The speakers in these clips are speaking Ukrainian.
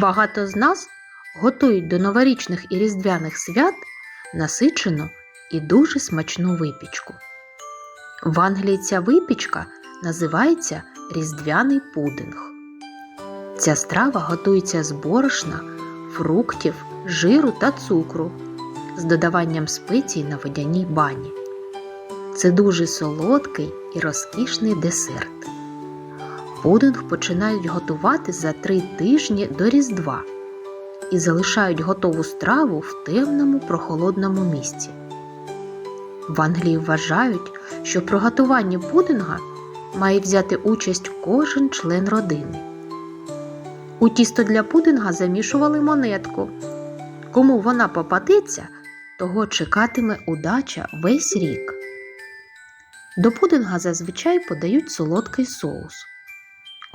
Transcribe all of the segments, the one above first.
Багато з нас готують до новорічних і різдвяних свят насичену і дуже смачну випічку. В Англії ця випічка називається різдвяний пудинг. Ця страва готується з борошна, фруктів, жиру та цукру з додаванням спецій на водяній бані. Це дуже солодкий і розкішний десерт. Пудинг починають готувати за три тижні до Різдва і залишають готову страву в темному прохолодному місці. В Англії вважають, що при готуванні пудинга має взяти участь кожен член родини. У тісто для пудинга замішували монетку. Кому вона попадеться, того чекатиме удача весь рік. До пудинга зазвичай подають солодкий соус.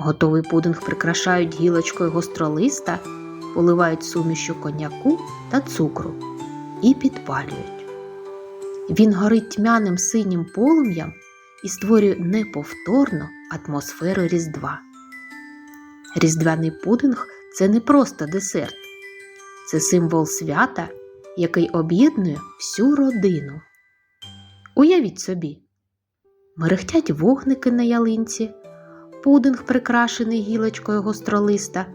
Готовий пудинг прикрашають гілочкою гостролиста, поливають сумішю коньяку та цукру і підпалюють. Він горить тьмяним синім полум'ям і створює неповторну атмосферу Різдва. Різдвяний пудинг це не просто десерт, це символ свята, який об'єднує всю родину. Уявіть собі, мерехтять вогники на ялинці, пудинг прикрашений гілочкою гостролиста,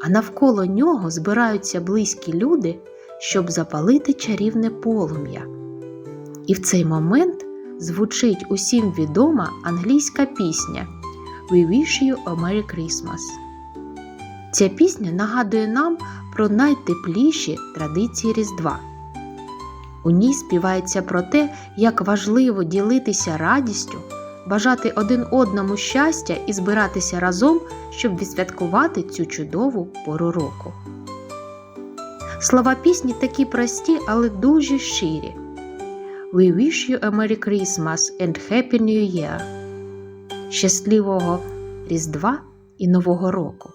а навколо нього збираються близькі люди, щоб запалити чарівне полум'я. І в цей момент звучить усім відома англійська пісня We wish you a Merry Christmas. Ця пісня нагадує нам про найтепліші традиції Різдва. У ній співається про те, як важливо ділитися радістю, бажати один одному щастя і збиратися разом, щоб відсвяткувати цю чудову пору року. Слова пісні такі прості, але дуже щирі. We wish you a Merry Christmas and Happy New Year. Щасливого Різдва і Нового року.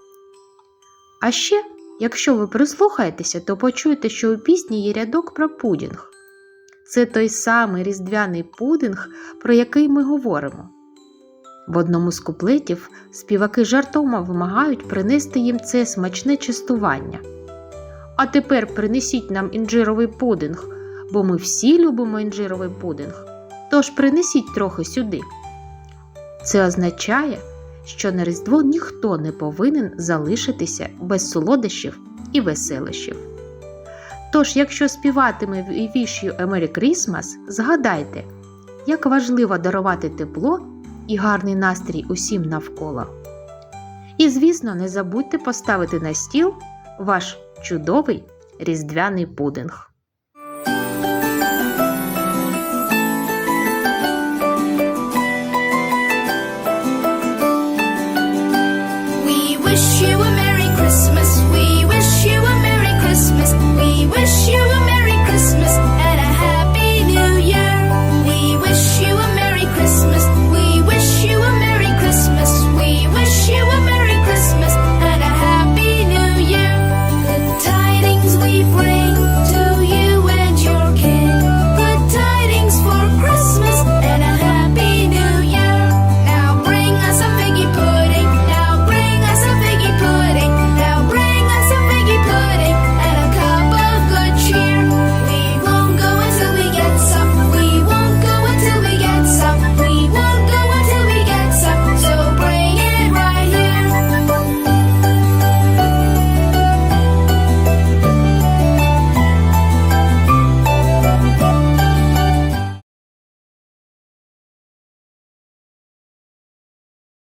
А ще, якщо ви прислухаєтеся, то почуєте, що у пісні є рядок про пудінг. Це той самий різдвяний пудинг, про який ми говоримо. В одному з куплетів співаки жартома вимагають принести їм це смачне частування. А тепер принесіть нам інжировий пудинг, бо ми всі любимо інжировий пудинг. Тож принесіть трохи сюди. Це означає, що на Різдво ніхто не повинен залишитися без солодощів і веселощів. Тож, якщо співатиме «We wish you a Merry Christmas, згадайте, як важливо дарувати тепло і гарний настрій усім навколо. І, звісно, не забудьте поставити на стіл ваш чудовий різдвяний пудинг.